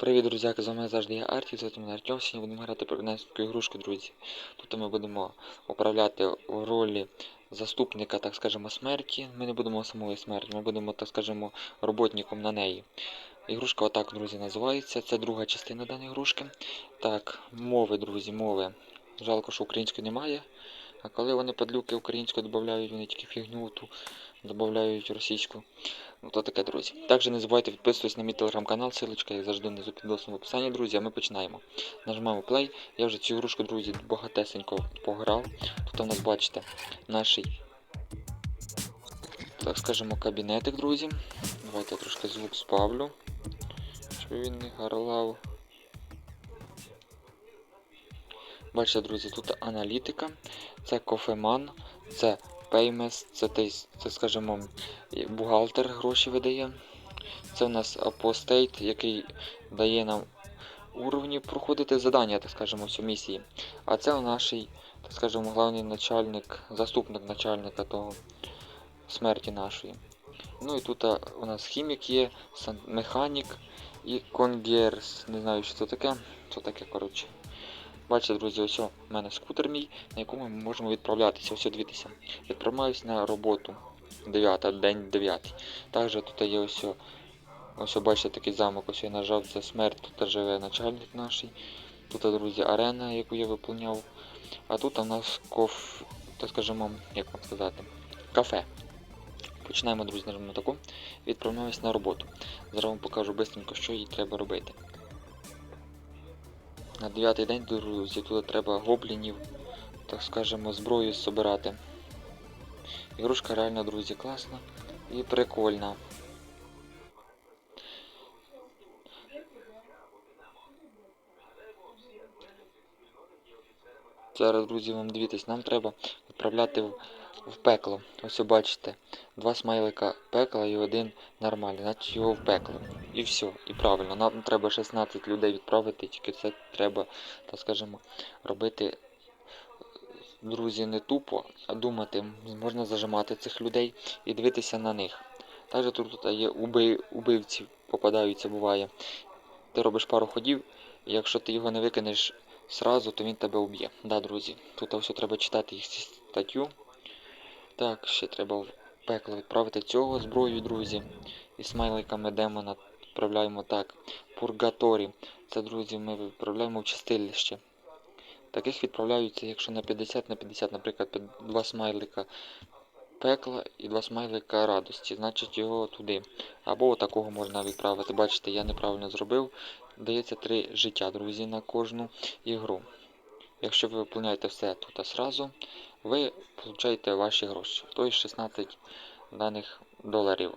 Привіт, друзяки, з вами завжди я Арті, звати мене Артем. Сьогодні будемо грати прогнеску ігрушку, друзі. Тут ми будемо управляти в ролі заступника, так скажемо, смерті. Ми не будемо самої смерті, ми будемо, так скажемо, роботником на неї. Ігрушка отак, друзі, називається. Це друга частина даної ігрушки. Так, мови, друзі, мови. Жалко, що української немає. А коли вони падлюки українську додають, вони тільки фігню ту додають російську. Ну то таке, друзі. Також не забувайте підписуватись на мій телеграм-канал, силочка, як завжди, внизу під відосом в описанні, друзі, а ми починаємо. Нажимаємо play. Я вже цю ігрушку, друзі, багатесенько пограв. Тут у нас, бачите, наш, так скажемо, кабінетик, друзі. Давайте я трошки звук спавлю, щоб він не гарлав. Бачите, друзі, тут аналітика, це кофеман, це Paymess, це, це, скажімо, бухгалтер гроші видає. Це у нас апостейт, який дає нам уровні проходити задання, так скажемо, всю місії. А це наш, так скажемо, головний начальник, заступник начальника того смерті нашої. Ну і тут у нас хімік є, механік і конгерс. Не знаю, що це таке. Це таке, коротше. Бачите, друзі, ось у мене скутер мій, на якому ми можемо відправлятися. Ось дивіться. Відправляюсь на роботу. 9, день 9. Також тут є ось, ось бачите такий замок, ось я нажав, це смерть, тут живе начальник наш. Тут, друзі, арена, яку я виповняв. А тут у нас коф, так скажемо, як вам сказати, кафе. Починаємо, друзі, нажмемо таку. Відправляюсь на роботу. Зараз вам покажу швидко, що їй треба робити. На дев'ятий день, друзі, тут треба гоблінів, так скажемо, зброю збирати. Ігрушка реально, друзі, класна і прикольна. Зараз, друзі, вам дивіться, нам треба відправляти в, в пекло. Ось бачите, два смайлика пекла і один нормальний, значить його в пекло. І все, і правильно. Нам треба 16 людей відправити, тільки це треба, так скажемо, робити, друзі, не тупо, а думати. Можна зажимати цих людей і дивитися на них. Також тут, є уби, убивці, попадаються, буває. Ти робиш пару ходів, якщо ти його не викинеш сразу, то він тебе уб'є. Да, друзі. Тут все треба читати їх статтю. Так, ще треба в пекло відправити цього зброю, друзі. І смайликами демона відправляємо так. Пургаторі. Це, друзі, ми відправляємо в чистилище. Таких відправляються, якщо на 50 на 50, наприклад, два смайлика пекла і два смайлика радості, значить його туди. Або такого можна відправити. Бачите, я неправильно зробив. Дається 3 життя, друзі, на кожну ігру. Якщо ви виповняєте все тут сразу, ви получаєте ваші гроші. Тобто 16 даних доларів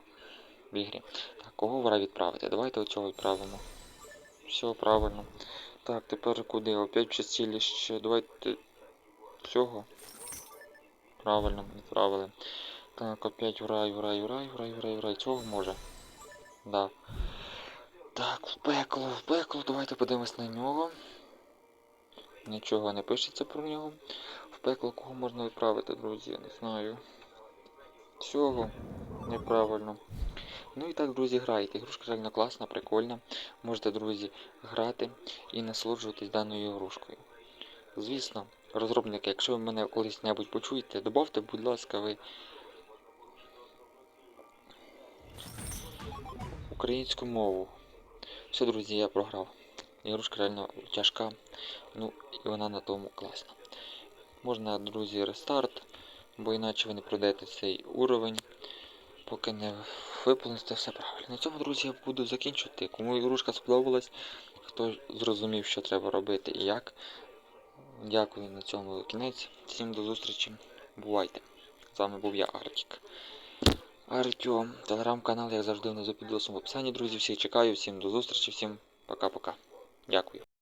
в ігрі. Так, кого пора відправити? Давайте оцього відправимо. Все правильно. Так, тепер куди? Опять в чистилище. Давайте цього. Правильно, відправили. Так, опять в рай, в рай, в рай, в рай, в рай, в рай. Цього може. Да. Так, в пекло, в пекло. Давайте подивимось на нього. Нічого не пишеться про нього. В пекло кого можна відправити, друзі, я не знаю. Цього неправильно. Ну і так, друзі, грайте. Ігрушка реально класна, прикольна. Можете, друзі, грати і насолоджуватись даною ігрушкою. Звісно, розробники, якщо ви мене колись небудь почуєте, добавте, будь ласка, ви українську мову. Все, друзі, я програв. Ігрушка реально тяжка, ну і вона на тому класна. Можна, друзі, рестарт, бо іначе ви не пройдете цей уровень, поки не виповните все правильно. На цьому, друзі, я буду закінчувати. Кому ігрушка сподобалась, хто зрозумів, що треба робити і як. Дякую на цьому кінець. Всім до зустрічі. Бувайте. З вами був я, Артік. Артем. Телеграм-канал, як завжди, внизу під відосом в описанні, друзі. Всіх чекаю, всім до зустрічі, всім пока-пока. Дякую.